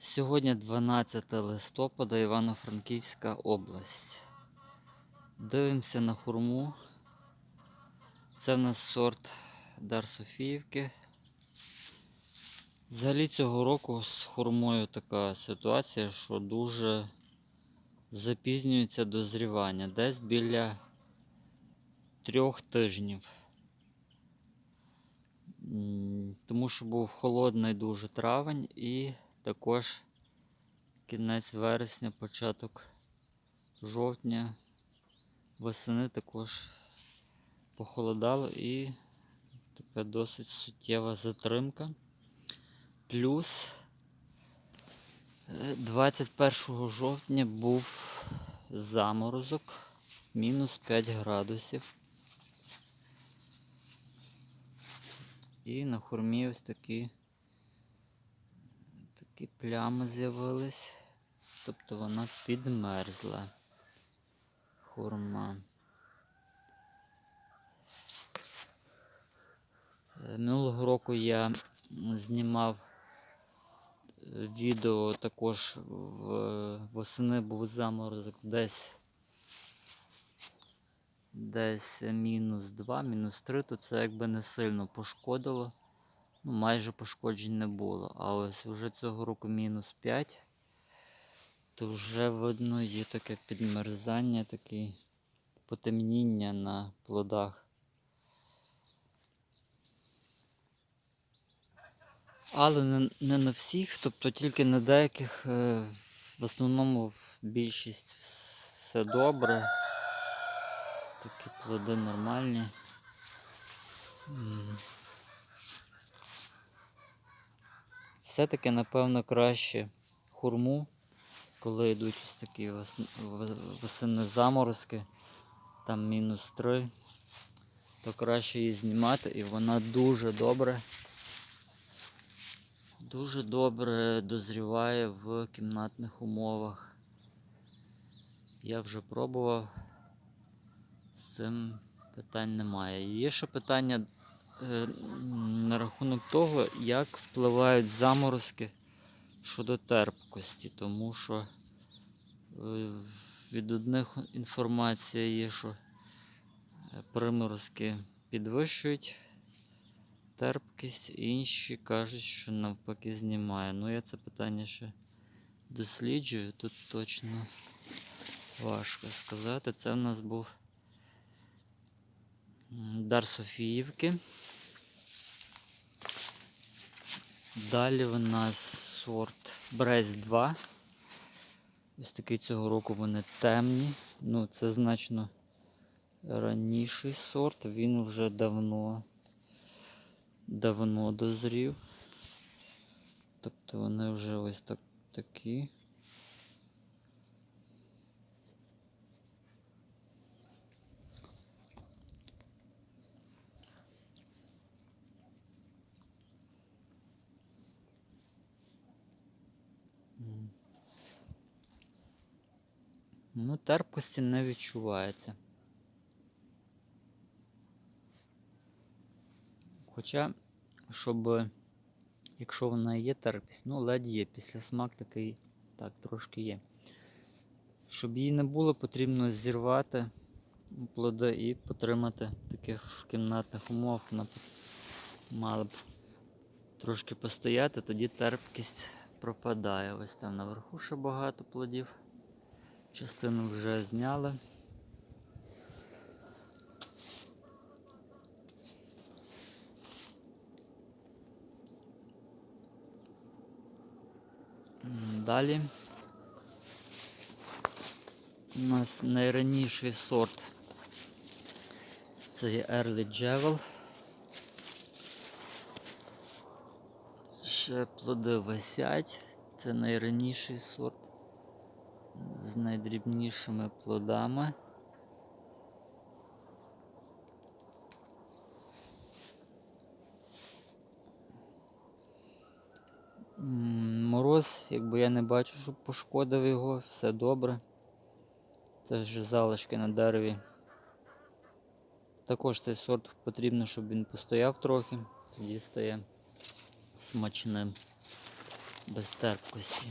Сьогодні 12 листопада, Івано-Франківська область. Дивимося на хурму. Це в нас сорт Дар Софіївки. Взагалі цього року з хурмою така ситуація, що дуже запізнюється дозрівання. Десь біля трьох тижнів. Тому що був холодний дуже травень і також кінець вересня, початок жовтня, восени також похолодало і така досить суттєва затримка. Плюс е, 21 жовтня був заморозок мінус 5 градусів. І на хурмі ось такі, такі плями з'явились. Тобто вона підмерзла. Хурма. Е, Минулого року я знімав е, відео також в восени був заморозок десь десь мінус 2, мінус 3, то це якби не сильно пошкодило. Ну, майже пошкоджень не було. А ось вже цього року мінус 5, то вже видно є таке підмерзання, таке потемніння на плодах. Але не, не на всіх, тобто тільки на деяких, е, в основному більшість все добре. Такі плоди нормальні. Все-таки, напевно, краще хурму, коли йдуть ось такі вес- заморозки, там мінус 3, то краще її знімати і вона дуже добре, дуже добре дозріває в кімнатних умовах. Я вже пробував. З цим питань немає. Є ще питання на рахунок того, як впливають заморозки щодо терпкості, тому що е, від одних інформація є, що е, приморозки підвищують терпкість, інші кажуть, що навпаки знімає. Ну я це питання ще досліджую, тут точно важко сказати. Це в нас був Дар Софіївки. Далі в нас сорт Брест 2. Ось такий цього року вони темні. Ну, це значно раніший сорт. Він вже давно, давно дозрів. Тобто вони вже ось так, такі. Ну, терпкості не відчувається. Хоча, щоб, якщо вона є терпкість, ну, ледь є, після смак такий, так, трошки є. Щоб її не було, потрібно зірвати плоди і потримати таких кімнатних умовах. Вона мала б трошки постояти, тоді терпкість пропадає. Ось там наверху ще багато плодів. Частину вже зняли. Далі у нас найраніший сорт. Це є Early Jewel. Ще плоди висять. Це найраніший сорт з найдрібнішими плодами. Мороз, якби я не бачу, щоб пошкодив його, все добре. Це вже залишки на дереві. Також цей сорт потрібно, щоб він постояв трохи, тоді стає смачним. без терпкості.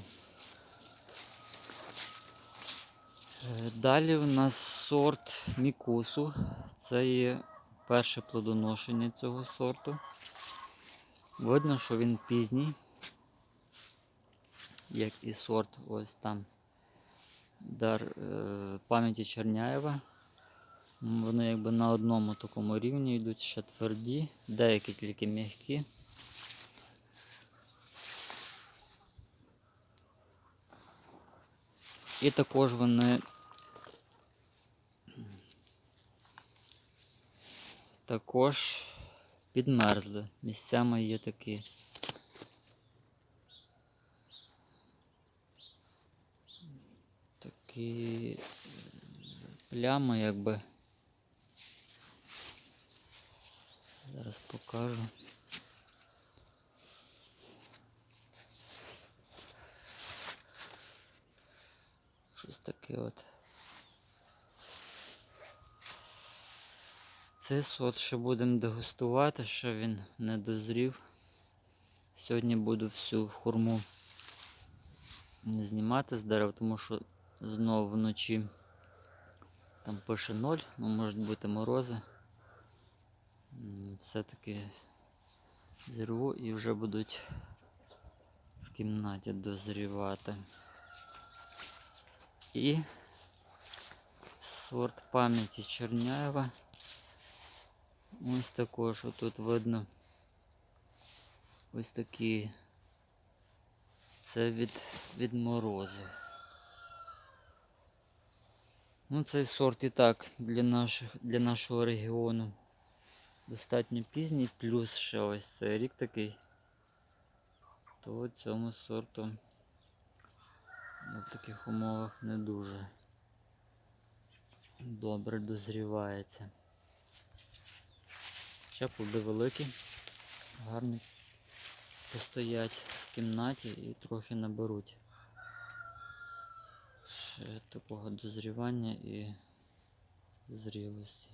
Е, Далі в нас сорт Мікусу. Це є перше плодоношення цього сорту. Видно, що він пізній, як і сорт ось там дар е, пам'яті Черняєва. Вони якби на одному такому рівні йдуть ще тверді, деякі тільки м'які. І також вони також підмерзли. Місцями є такі. Такі плями якби. Зараз покажу. Таке от. Цей сорт ще будемо дегустувати, що він не дозрів. Сьогодні буду всю хурму знімати з дерев, тому що знову вночі там пише 0, ну можуть бути морози. Все-таки зірву і вже будуть в кімнаті дозрівати. І сорт пам'яті Черняєва. Ось також тут видно ось такі. Це від, від морозу. Ну, цей сорт і так для, наших, для нашого регіону достатньо пізній, плюс ще ось цей рік такий, то цьому сорту в таких умовах не дуже добре дозрівається. Ще плоди великі, гарні постоять в кімнаті і трохи наберуть ще такого дозрівання і зрілості.